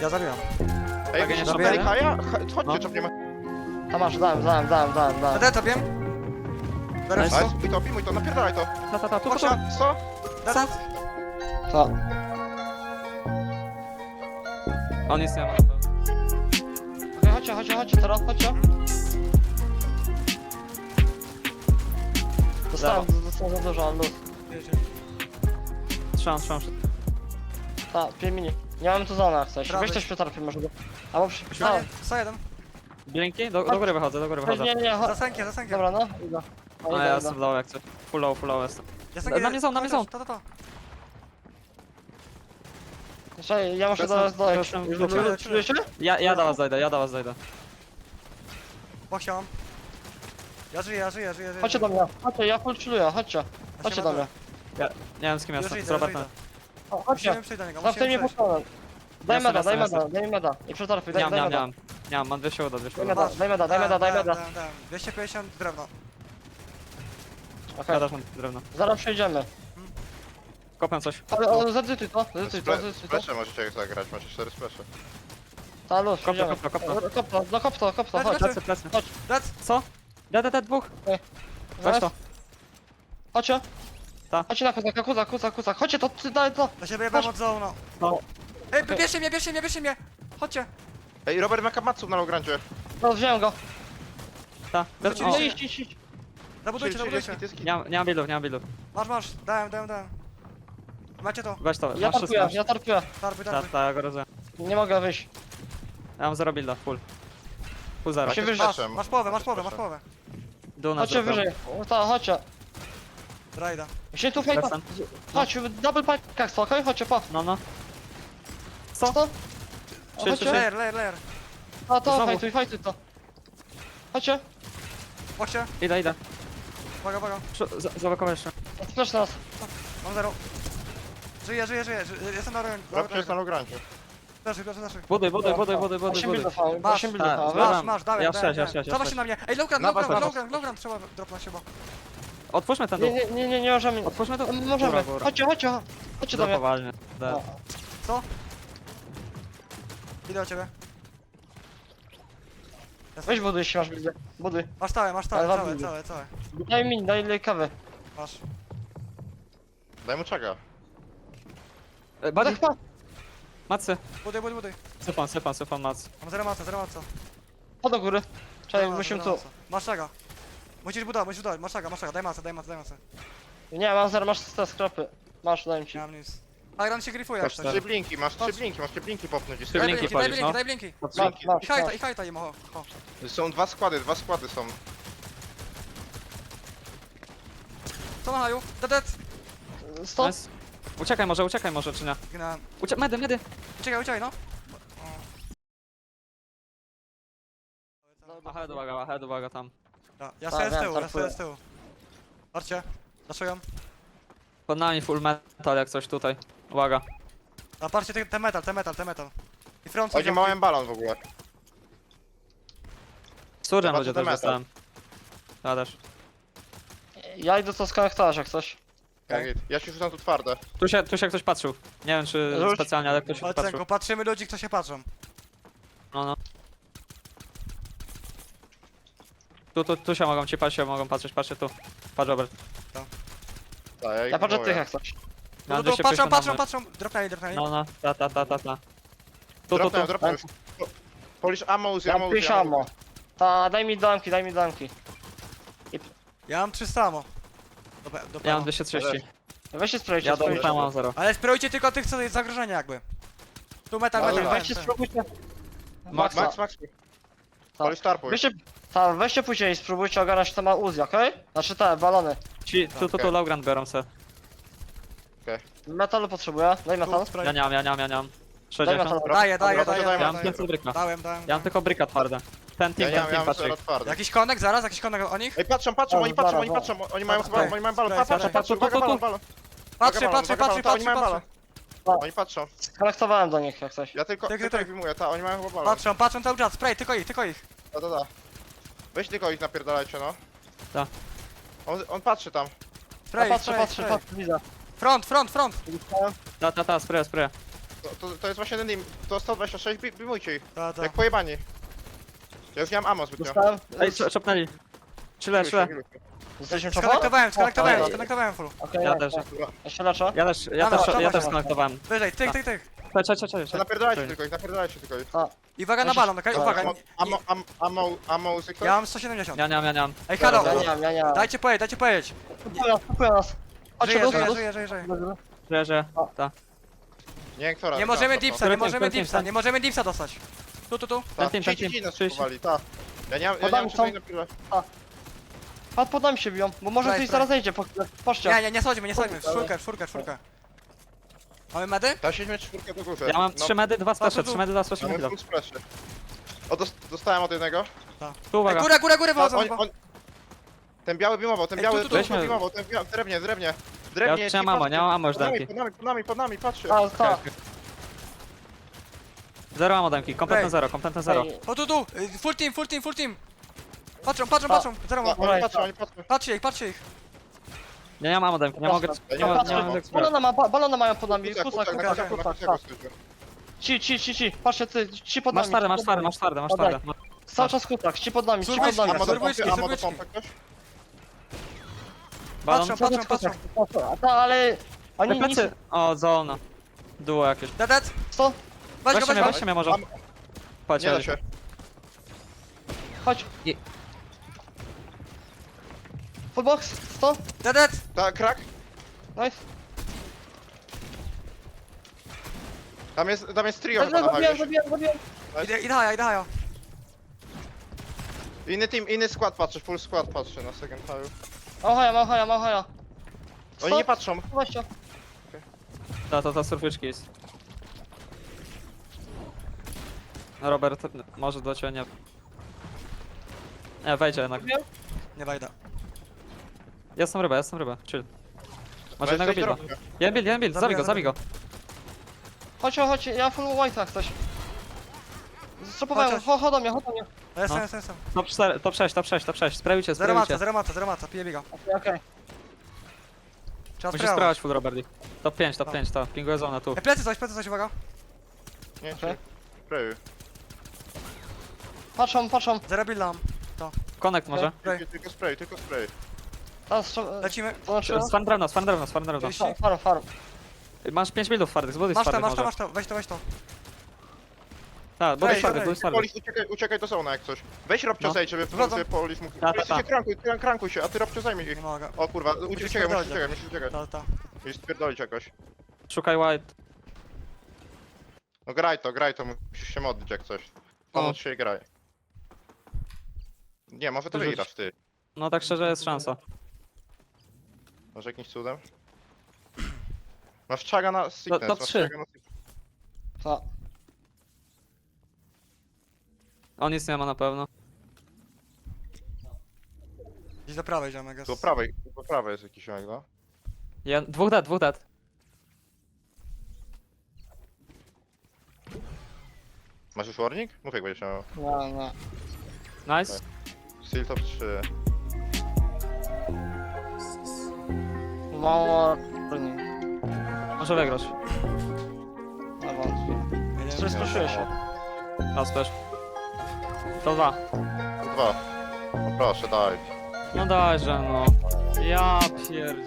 Ja zabiłem. Ej, wiecie nie co, zabierę? Kaja? Chodźcie, No. czapniemy. A masz, dałem, dałem, dałem, dałem, dałem. Topiem. Biorę Nice. wszystko. Nice, mój to, mój to, napierdalaj to. Ta, ta, ta, tu, Chodź tu, tu. na, co? Dead. To. On nie ma. Okej, chodźcie, chodźcie, chodźcie teraz, chodźcie. Dostałem, dostałem za dużo, ale luz. Trzymam, trzymam. Ta, 5 mini. Nie mamy tu zona coś. Prawy. Weź coś przetarpie może go. Albo przy... No, No. 101. Blinki? Do, do góry wychodzę, do góry wychodzę. Nie, nie, nie, Za chodź. sękiem, za sękiem. Dobra, no, idę. A O, ja idę, idę. jestem low jak coś. Full low, full low jestem. Ja sękiem. Na mnie są, na mnie są. To, to, to. Czekaj, ja muszę do... do... proszę, Już czujecie? Ja, ja do was zajdę, ja do was zajdę. Pochciałam. Ja żyję, ja żyję, żyję, żyję. Chodźcie do mnie, chodźcie, ja full chilluję, chodźcie. Ja Chodźcie do mnie. ładuję. Nie wiem z kim Już jestem, idę, z już Robertem. idę. O, Chodźcie. Musimy przejść do niego, Zawsze mnie musimy przejść. Daj Jasne, meda, daj jasne, meda, daj meda. Nie daj, mam, daj nie mam, nie meda. mam. Nie mam, mam dwie siły, dwie siły. Daj meda, daj meda, daj meda, daj Dałem, meda. dałem, dałem. 250 drewno. Okej, mam drewno. zaraz przejdziemy. Kopiam coś. Ale o, zedytuj to, zedytuj to, zedytuj to. Splesze możecie zagrać, macie 4 splesze. Ta luz, Kopnę, przejdziemy. kopnę, kopnę. Kop to, no kop to, kop to, chodź. Plecy, plecy. Dead. Co? Dead, dead, dwóch. Weź Zaraz. to. Chodźcie. Ta. Chodźcie na kuzaka, kuzak, kuzak, kuzak. Chodźcie to, ty daj to. Ja się wyjebałem od zona. No. Ej, Okej. bierzcie mnie, bierzcie mnie, bierzcie mnie. Chodźcie. Ej, Robert ma kamatsu na Lograndzie. No, wziąłem go. Ta. Wrócili o. No idź, idź, idź. Zabudujcie, zabudujcie. Nie mam, nie mam buildów, nie mam buildów. Masz, masz. Dałem, dałem, dałem. Macie to. Weź to, Ja masz tarpuję, 16. ja tarpuję. Tarby, Ta, tarby. ta, ja go rozumiem. Nie mogę wyjść. Ja mam zero builda, full. Full zero. Się wyżej. Masz, splesze. masz połowę, masz połowę, masz połowę. Dół na Chodźcie drugą. wyżej. O, Ta, chodźcie. Rajda. Się tu fajta. Lecę. Chodź, double pipe kaks, okej? Chodźcie, po. No, no. Co? Co? Trzy. Layer, layer, layer. A to, Znowu. fajtuj, fajtuj to. Chodźcie. Chodźcie. Idę, idę. Uwaga, uwaga. Za- Zablokowałem jeszcze. Splash nas. Mam zero. Żyję, żyję, żyję. ży- Jestem na rynku. Robert jest na Lograndzie. Leży, leży, leży. Buduj, 8 buduj. buildów mamy, Masz, 8 buildów tak, mamy. zbieram. Masz, masz, dałem, Ja dałem, sześć, ja dałem. sześć, ja Zobacz sześć. na mnie. Ej, lowground, Na was, lowground, na was. lowground, lowground trzeba dropnąć chyba. Otwórzmy ten Nie, dół. nie, nie, nie, nie możemy. Otwórzmy to. Możemy. Góra, góra. Chodźcie, chodźcie. Chodźcie do mnie. Zapowalnie. Dead. O, Co? Idę do ciebie. Weź buduj, jeśli masz buildy. Buduj. Masz całe, masz całe, Ale całe, całe, całe. Daj mi, daj kawy. Masz. Daj mu czega. E, Buddy, Tak, pa. macy. Buduj, buduj, buduj. Sypam, sypam, sypam mac. Mam zero maca, zero maca. Po do góry. Czekaj, Zero maca, musimy zero tu. maca. Masz czego? Musisz budować, musisz budować, masz czego, masz czego, daj macę, daj macę, daj macę. Nie, mam zero, masz te skrapy. Masz, daj ci. Nie mam nic. Iron się grifuje jak coś. Trzy blinki, masz trzy blinki, masz trzy blinki popnąć. Trzy Daj blinki blinki, daj palisz, blinki, no. daj blinki. Masz, masz, I hajta, masz. i hajta im, ho, ho. Są dwa składy, dwa składy są. Co na haju? Dead, dead. Stop. Nice. Uciekaj może, uciekaj może, czy nie? Gnałem. Ucie medy, medy. Uciekaj, uciekaj, no. Head uwaga, a head uwaga tam. Ja, ja stoję z wiem, tyłu, ja tarpuję. stoję z tyłu. Patrzcie. Zaszują. Pod nami full metal jak coś tutaj. Uwaga. A patrzcie, te- ten metal, ten metal, ten metal. I front Chodzi małem balon w ogóle. Surgeon Zobaczę będzie ten też metal. dostałem. Ja też. Ja idę to skonektować jak coś. Ja, git. ja się rzucam tu twarde. Tu się, tu się ktoś patrzył. Nie wiem czy Rzuć. specjalnie, ale ktoś się tu patrzył. Patrzymy ludzi, kto się patrzą. No, no. Tu, tu, tu się mogą ci patrzeć, mogą patrzeć, patrzcie tu. Patrz Robert. Tak, ja, Ja patrzę ignoruję. tych jak coś. No, Mam no, 250 patrzą, na patrzą, moje- patrzą. Dropnęli, dropnęli. No, no, ta, ta, ta, ta, ta. Tu, tu, Dropnę, tu. dropnę już. Polish ammo, Ja ammo, mam 5 ammo. ammo. Ta, daj mi damki, daj mi damki. Ja mam 300 ammo. Do, pe- do Ja mam pełna. 230. Weźcie spraycie, Ja do spraycie. tam mam 0. Ale sprayujcie tylko tych, co jest zagrożenie jakby. Tu metal, metal, Weźcie metal. spróbujcie. Max. Max, Max. Polish tarpuj. Weźcie, ta, weźcie później i spróbujcie ogarnąć te ma Uzi, okej? Znaczy te, balony. Ci, tu, tu, tu, Okej. low ground biorą se. Metalu potrzebuję, daj metal. Tu. Ja nie mam, ja nie mam, ja nie mam. Daj 60. metal. Daję, daję, Dobra, daję, to Ja daję. mam daj. 500 bryka. Dałem, dałem. Ja mam tylko bryka twarde. Ten Ja team, nie ten mam, ja team mam patrzy. zero twarde. Jakiś konek zaraz, jakiś konek o nich? Ej, patrzą, patrzą, O, oni patrzą, dobra, oni dobra. patrzą, oni mają Spray, balon, oni mają balon, spray, patrz, patrz, spray. patrz, tu, uwaga tu, balon, tu. balon. Patrzę, balon, patrzę, uwaga, balon, to oni mają balon. Oni patrzą. Skonektowałem do nich jak coś. Ja tylko, Tak, tak, tylko tak. ich wyjmuję, ta, oni mają chyba balon. Patrzą, patrzą cały czas, spray, tylko ich, tylko ich. Da, da, da. Weź tylko ich napierdalajcie, no. Ta. On, on patrzy tam. A Spray, patrzę, spray, patrzę, spray. patrzę, widzę. Front, front, front. Ta, ta, ta, spray, spray. To, to, to jest właśnie ten nim. To 126, bi- bijmujcie ich. Ta, ta. Jak pojebani. Ja już nie mam ammo zbytnio. Dostałem. Ej, czo- czopnęli. Chile, chile. Jesteśmy czopo? Skonektowałem, skonektowałem, skonektowałem full. Okej, Ja ja też. się leczę. Ja też, ja też, dobra, ja też skonektowałem. Wyżej, tyk, tyk, tyk. Czekaj, czekaj, czekaj, To napierdalajcie tylko ich, napierdalajcie tylko ich. I uwaga na balon, okej? Uwaga. Ammo, ammo, ammo, ammo usyk Ja mam 170. Ja nie mam, ja nie mam. Ej, halo, Ja nie mam, ja nie mam. dajcie pojedź, dajcie pojedź. Kupuję nas, kupuję nas. Chodźcie, Żyję, luz, żyję, luz. żyję, żyję, żyję. Że, ta. Nie, która? Nie możemy dipsa, nie team, możemy team, dipsa, ten? nie możemy dipsa dostać. Tu, tu, tu. Ta, Ten team, ten ci, ci, ci team. nas Czyś. kupowali, ta. Ja nie mam, ja nie Podam mam napierdalać. Pod, pod nami się biją, bo może Daj, ktoś daj. zaraz zejdzie, po- patrzcie. Nie, nie, nie schodzimy, nie schodzimy. Dobra. Czwórkę, czwórkę, czwórkę. Mamy medy? Ta siedźmy czwórkę do góry. Ja mam No, 3 medy, 2 splasze, tu. 3 medy, 2 splasze, Mamy full splash. O, dos- dostałem od jednego. Tu Ej, uwaga. górę, górę, górę A, wychodzą on, on, ten biały bimował, ten Ej, biały tu, tu, tu. tu, bimował, ten biały, drewnie, drewnie. Ja Drewnie, już trzymam ci ammo, patrzcie. nie mam ammo już Pod nami, pod nami, pod nami, pod nami, patrzcie. A, ta. Zero ammo demki, kompletne Ej. zero, kompletne zero. O, tu, tu. Y, Full team, full team, full team. Patrzą, patrzą, A. patrzą. Zero ma. Oni patrzą, oni patrzą. Patrzcie ich, patrzcie ich. Ja nie mam ammo demki, nie mogę, nie patrzę, nie mogę Balona, ma, ba- balona mają pod nami, tak. kucaku skończył. Ci, ci, ci, ci, patrzcie ty, ci pod Masz nami. ci masz nami. masz twarde, masz twarde. Cały czas kucak, ci pod nami, ci pod nami. Surwyczki, pompy, ammo do surwyczki. pompy ktoś? Balon. Patrzą, patrzą, patrzą. A ta, ale... Oni Ej, nic... plecy. O, zona. Duo jakieś. Dead, dead. Co? Weź go, Weźcie weź mnie, go. weźcie mnie może. Am- Chodź, Nie da chodź. się. Chodź. I- Fullbox, 100, Dead, dead. Ta, krak? nice. Tam jest, tam jest trio chyba na Zabijam, hali. zabijam, zabijam. Idę, idę haja, idę haja. Inny team, inny skład patrzy, full skład patrzy na second haju. Mam haja, mam haja, mam haja. Oni nie patrzą. 20. To, to, to surfyczki jest. Robert, może do ciebie nie... Nie, wejdzie jednak. Nie wejdę. Jestem ryba, jestem ryba, chill. Masz No jednego builda. Jeden build, jeden build, zabij go, zabij go. Chodź, chodź, ja full white'a chcesz. Stropowałem, Chodź, chodź, chodź do mnie, chodź do mnie. Ja Jestem, No. jestem, jestem. Top 4, top 6, top 6, top 6. Sprayujcie, Zero maca, sprayujcie. zero maca, zero maca, piję biga. Okej, okej. Trzeba Musisz sprawować. sprawać full Roberti. Top 5, top No. 5, to. Pinguję zona tu. Ej, plecy coś, plecy coś, uwaga. Nie, Okej. okay. sprayu. Patrzą, patrzą. Zero build mam. Connect może. Spray. Tylko spray, tylko spray. Teraz strzo- Lecimy. Zobaczyłem. Drewna, z fan drewna. Gdzieś- Farm, farm, farm. Masz 5 buildów twardych, zbuduj z Masz to, masz to, może. masz to. Weź to, weź to. Tak, buduj Ej, z twardych, ej, buduj z twardych. Polis, uciekaj, uciekaj do zona jak coś. Weź Robcio No. zejdź, żeby Wchodzą. sobie Polis mógł... Ta, ta, Jesteście, ta. krankuj, krank- krankuj się, a ty Robcio zajmij ich. Nie mogę. O kurwa, uciekaj, musisz uciekać, spierdolić. musisz uciekać, musisz uciekać. Ta, ta. Musisz spierdolić jakoś. Szukaj white. No graj to, graj to, musisz się modlić jak coś. Pomóc się i graj. Nie, może to Rzuć. wygrasz ty. No tak szczerze jest szansa. Może jakimś cudem? Masz czaga na sickness, top masz trzy. czaga na sickness. Ta. On nic nie ma na pewno. Gdzieś do prawej ziomek jest. Po prawej, po prawej jest jakiś ziomek, no. Ja, dwóch dead, dwóch dead. Masz już warning? Mów jak będziesz miał. Nie, nie. Nice. Seal top 3. Mało... broni. Może wygrasz. Nie wątpię. Się. Raz też. To dwa. Dwa. No proszę, daj. No dajże no. Ja pierd...